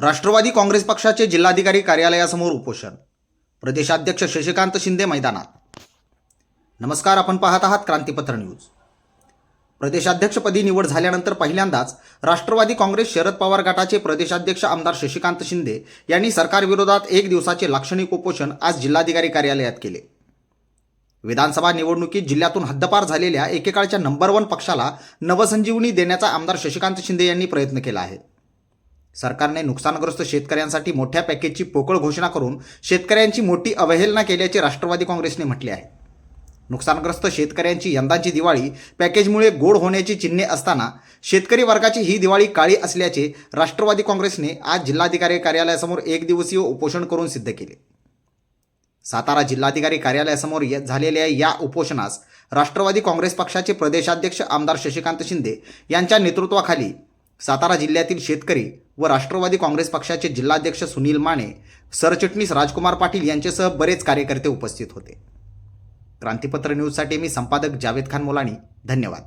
राष्ट्रवादी काँग्रेस पक्षाचे जिल्हाधिकारी कार्यालयासमोर उपोषण. प्रदेशाध्यक्ष शशिकांत शिंदे मैदानात. नमस्कार आपण पाहत आहात क्रांतीपत्र न्यूज. प्रदेशाध्यक्षपदी निवड झाल्यानंतर पहिल्यांदाच राष्ट्रवादी काँग्रेस शरद पवार गटाचे प्रदेशाध्यक्ष आमदार शशिकांत शिंदे यांनी सरकारविरोधात एक दिवसाचे लाक्षणिक उपोषण आज जिल्हाधिकारी कार्यालयात केले. विधानसभा निवडणुकीत जिल्ह्यातून हद्दपार झालेल्या एकेकाळच्या नंबर वन पक्षाला नवसंजीवनी देण्याचा आमदार शशिकांत शिंदे यांनी प्रयत्न केला आहे. सरकारने नुकसानग्रस्त शेतकऱ्यांसाठी मोठ्या पॅकेजची पोकळ घोषणा करून शेतकऱ्यांची मोठी अवहेलना केल्याचे राष्ट्रवादी काँग्रेसने म्हटले आहे. नुकसानग्रस्त शेतकऱ्यांची यंदाची दिवाळी पॅकेजमुळे गोड होण्याची चिन्हे असताना शेतकरी वर्गाची ही दिवाळी काळी असल्याचे राष्ट्रवादी काँग्रेसने आज जिल्हाधिकारी कार्यालयासमोर एक दिवसीय उपोषण करून सिद्ध केले. सातारा जिल्हाधिकारी कार्यालयासमोर झालेल्या या उपोषणास राष्ट्रवादी काँग्रेस पक्षाचे प्रदेशाध्यक्ष आमदार शशिकांत शिंदे यांच्या नेतृत्वाखाली सातारा जिल्ह्यातील शेतकरी व राष्ट्रवादी काँग्रेस पक्षाचे जिल्हाध्यक्ष सुनील माने सरचिटणीस राजकुमार पाटील यांच्यासह बरेच कार्यकर्ते उपस्थित होते. क्रांतीपत्र न्यूजसाठी मी संपादक जावेद खान मोलाणी धन्यवाद.